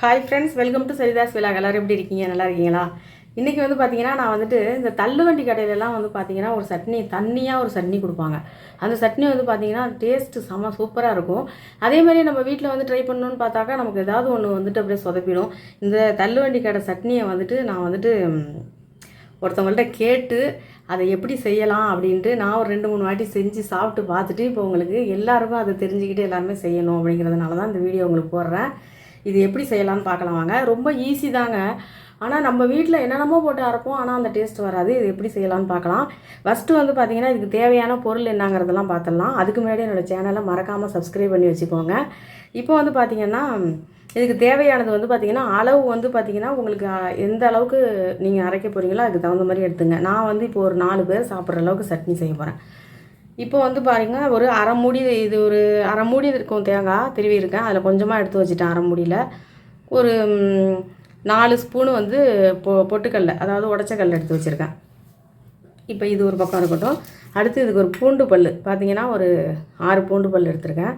Hi friends welcome to Saritha's vlog எல்லோரும் எப்படி இருக்கீங்க? நல்லா இருக்கீங்களா? இன்றைக்கி வந்து பார்த்தீங்கன்னா நான் வந்துட்டு இந்த தள்ளுவண்டி கடையிலலாம் வந்து பார்த்தீங்கன்னா ஒரு சட்னி தண்ணியாக ஒரு சட்னி கொடுப்பாங்க. அந்த சட்னி வந்து பார்த்தீங்கன்னா டேஸ்ட்டு செம்ம சூப்பராக இருக்கும். அதே மாதிரி நம்ம வீட்டில் வந்து ட்ரை பண்ணணும்னு பார்த்தாக்கா நமக்கு ஏதாவது ஒன்று வந்துட்டு அப்படியே சொதப்பிடும். இந்த தள்ளுவண்டி கடை சட்னியை வந்துட்டு நான் வந்துட்டு ஒருத்தவங்கள்ட்ட கேட்டு அதை எப்படி செய்யலாம் அப்படின்ட்டு நான் ஒரு ரெண்டு மூணு வாட்டி செஞ்சு சாப்பிட்டு பார்த்துட்டு இப்போ உங்களுக்கு எல்லாருக்கும் அதை தெரிஞ்சுக்கிட்டு எல்லாருமே செய்யணும் அப்படிங்கிறதுனால தான் இந்த வீடியோ உங்களுக்கு போடுறேன். இது எப்படி செய்யலாம்னு பார்க்கலாம் வாங்க. ரொம்ப ஈஸி தாங்க. ஆனால் நம்ம வீட்டில் என்னென்னமோ போட்டு அரைப்போம். ஆனால் அந்த டேஸ்ட் வராது. இது எப்படி செய்யலாம்னு பார்க்கலாம். ஃபஸ்ட்டு வந்து பார்த்திங்கன்னா இதுக்கு தேவையான பொருள் என்னங்கிறதெல்லாம் பார்த்துடலாம் அதுக்கு முன்னாடி என்னோடய சேனலை மறக்காமல் சப்ஸ்கிரைப் பண்ணி வச்சுக்கோங்க. இப்போ வந்து பார்த்தீங்கன்னா இதுக்கு தேவையானது வந்து பார்த்திங்கன்னா அளவு வந்து பார்த்திங்கன்னா உங்களுக்கு எந்த அளவுக்கு நீங்கள் அரைக்க போகிறீங்களோ அதுக்கு தகுந்த மாதிரி எடுத்துங்க. நான் வந்து இப்போ ஒரு நாலு பேர் சாப்பிட்ற அளவுக்கு சட்னி செய்ய போகிறேன் இப்போ வந்து பாருங்க ஒரு அரை மூடி இது ஒரு அரை மூடி இருக்கும் தேங்காய் திருவி இருக்கேன். அதில் கொஞ்சமாக எடுத்து வச்சுட்டேன் அரை மூடியில். ஒரு நாலு ஸ்பூனு வந்து பொ பொட்டுக்கல்ல அதாவது உடச்சக்கல்ல எடுத்து வச்சுருக்கேன். இப்போ இது ஒரு பக்கம் இருக்கட்டும். அடுத்து இதுக்கு ஒரு பூண்டு பல் பார்த்தீங்கன்னா ஒரு ஆறு பூண்டு பல் எடுத்திருக்கேன்.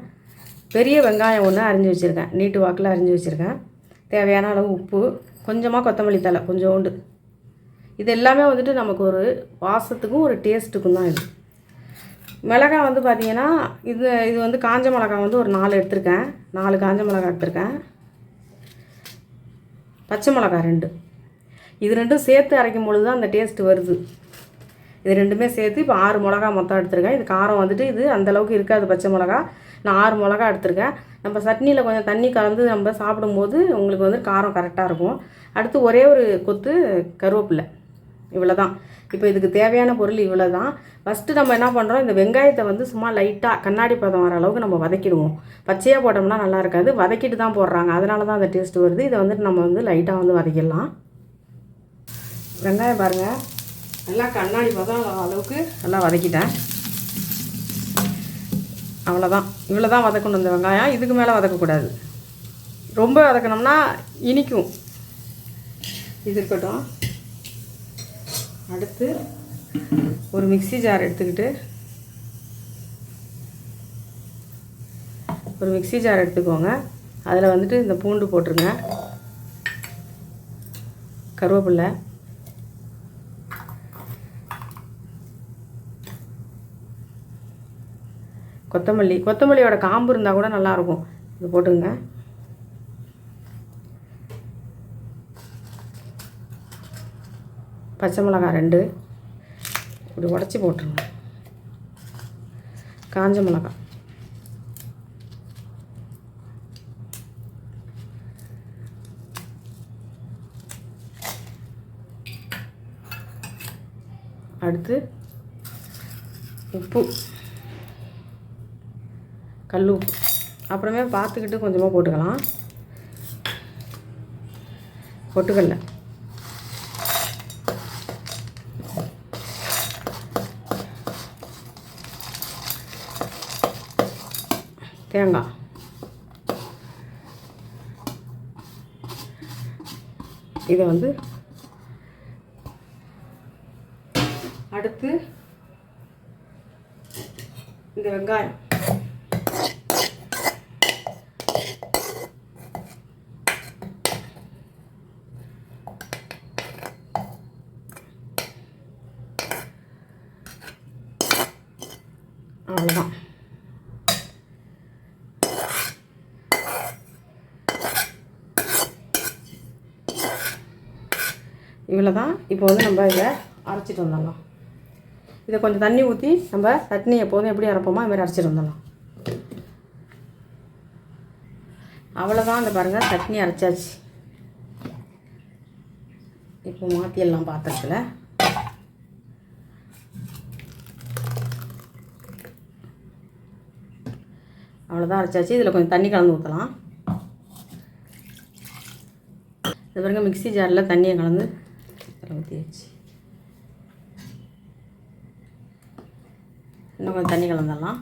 பெரிய வெங்காயம் ஒன்று அரிஞ்சு வச்சுருக்கேன். நீட்டு வாக்கில் அரிஞ்சு வச்சுருக்கேன். தேவையான அளவு உப்பு கொஞ்சமாக கொத்தமல்லி தழை கொஞ்சோண்டு. இது எல்லாமே வந்துட்டு நமக்கு ஒரு வாசத்துக்கும் ஒரு டேஸ்ட்டுக்கும் தான் இது. மிளகாய் வந்து பார்த்தீங்கன்னா இது இது வந்து காஞ்ச மிளகாய் வந்து ஒரு நாலு எடுத்திருக்கேன். நாலு காஞ்ச மிளகாய் எடுத்திருக்கேன். பச்சை மிளகாய் ரெண்டு. இது ரெண்டும் சேர்த்து அரைக்கும் பொழுது தான் அந்த டேஸ்ட் வருது. இது ரெண்டுமே சேர்த்து இப்போ ஆறு மிளகா மொத்தம் எடுத்திருக்கேன். இது காரம் வந்துட்டு இது அந்தளவுக்கு இருக்காது பச்சை மிளகா. நான் ஆறு மிளகா எடுத்திருக்கேன். நம்ம சட்னியில் கொஞ்சம் தண்ணி கலந்து நம்ம சாப்பிடும்போது உங்களுக்கு வந்து காரம் கரெக்டாக இருக்கும். அடுத்து ஒரே ஒரு கொத்து கருவேப்பில்லை இவ்வளோ தான் இப்போ இதுக்கு தேவையான பொருள் இவ்வளோ தான் ஃபஸ்ட்டு நம்ம என்ன பண்ணுறோம் இந்த வெங்காயத்தை வந்து சும்மா லைட்டாக கண்ணாடி பதம் வர அளவுக்கு நம்ம வதக்கிடுவோம். பச்சையாக போட்டோம்னா நல்லா இருக்காது. வதக்கிட்டு தான் போடுறாங்க. அதனால தான் அந்த டேஸ்ட் வருது. இதை வந்துட்டு நம்ம வந்து லைட்டாக வந்து வதக்கிடலாம். வெங்காயம் பாருங்கள் நல்லா கண்ணாடி பதம் அளவுக்கு நல்லா வதக்கிட்டேன். அவ்வளோதான் இவ்வளோ தான் வதக்கணும் இந்த வெங்காயம். இதுக்கு மேலே வதக்கக்கூடாது. ரொம்ப வதக்கணும்னா இனிக்கும். இது இருக்கட்டும். அடுத்து ஒரு மிக்ஸி ஜார் எடுத்துக்கிட்டு ஒரு மிக்ஸி ஜார் எடுத்துக்கோங்க. அதில் வந்துட்டு இந்த பூண்டு போட்டுருங்க. கருவேப்பில்லை. கொத்தமல்லி. கொத்தமல்லியோட காம்பு இருந்தால் கூட நல்லாயிருக்கும் இது போட்டுங்க பச்சை மிளகாய் ரெண்டு. இப்படி உடச்சி போட்டுருங்க. காஞ்ச மிளகாய். அடுத்து உப்பு. கல் உப்பு. அப்புறமே பார்த்துக்கிட்டு கொஞ்சமாக போட்டுக்கலாம். பொட்டுக்கடல. தேங்காய். இதை வந்து அடுத்து இந்த வெங்காயம். அவ்வளோதான் இவ்வளோ தான் இப்போ வந்து நம்ம இதை அரைச்சிட்டு வந்துடலாம். இதை கொஞ்சம் தண்ணி ஊற்றி நம்ம சட்னி எப்போதும் எப்படி அரைப்போமோ அதுமாதிரி அரைச்சிட்டு வந்துடலாம். அவ்வளோதான் இந்த பாருங்கள் சட்னி அரைச்சாச்சு. இப்போ மாற்றிடலாம் பாத்திரத்தில். அவ்வளோதான் அரைச்சாச்சு. இதில் கொஞ்சம் தண்ணி கலந்து ஊற்றலாம் இது பாருங்கள் மிக்ஸி ஜாரில் தண்ணியை கலந்து இதில் ஊற்றியாச்சு இன்னும் கொஞ்சம் தண்ணி கலந்துடலாம்.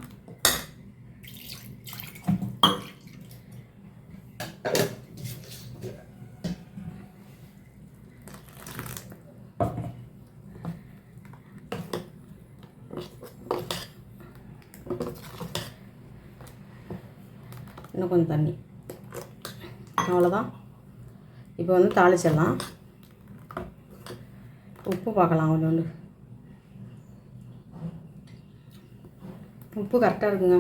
இன்னும் கொஞ்சம் தண்ணி. அவ்வளோதான் இப்போ வந்து தாளிச்சிடலாம். உப்பு பார்க்கலாம் கொஞ்சோண்டு. உப்பு கரெக்டாக இருக்குங்க.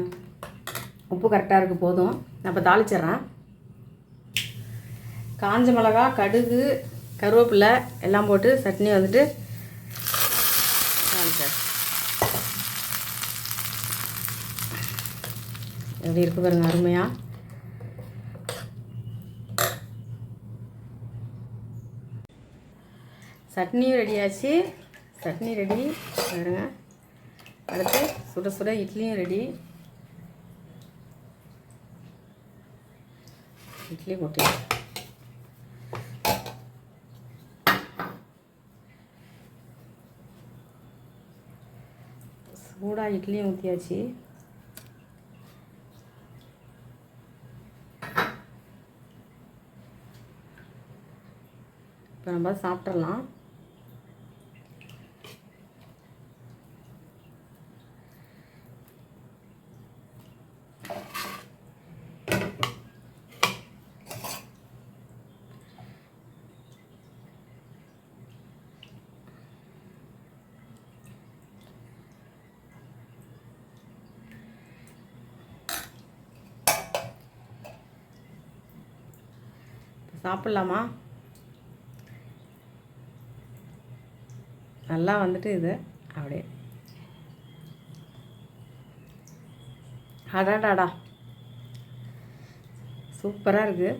உப்பு கரெக்டாக இருக்குது போதும். நான் இப்போ தாளிச்சிட்றேன். காஞ்ச மிளகா கடுகு கருவேப்பிலை எல்லாம் போட்டு சட்னி வந்துட்டு தாளிச்சேன் எப்படி இருக்குது பாருங்க அருமையாக சட்னியும் ரெடியாச்சு. சட்னி ரெடி. பாருங்க. அடுத்து சுட சுட இட்லியும் ரெடி. இட்லி போட்டு சூடாக இட்லியும் ஊற்றியாச்சு இப்போ நம்ம சாப்பிட்றலாம் சாப்பிட்லாமா? நல்லா வந்துட்டு இது. அப்படியே. அடாடாடா. சூப்பராக இருக்குது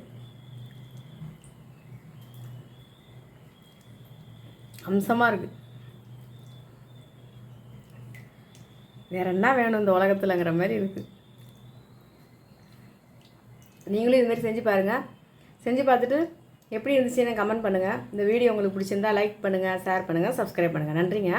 அம்சமாக இருக்குது வேற என்ன வேணும் இந்த உலகத்துலங்கிற மாதிரி இருக்குது நீங்களும் இது மாதிரி செஞ்சு பாருங்கள் செஞ்சு பார்த்துட்டு எப்படி இருந்துச்சுன்னு கமெண்ட் பண்ணுங்கள் இந்த வீடியோ உங்களுக்கு பிடிச்சிருந்தா லைக் பண்ணுங்கள் ஷேர் பண்ணுங்கள் சப்ஸ்கிரைப் பண்ணுங்கள் நன்றிங்க.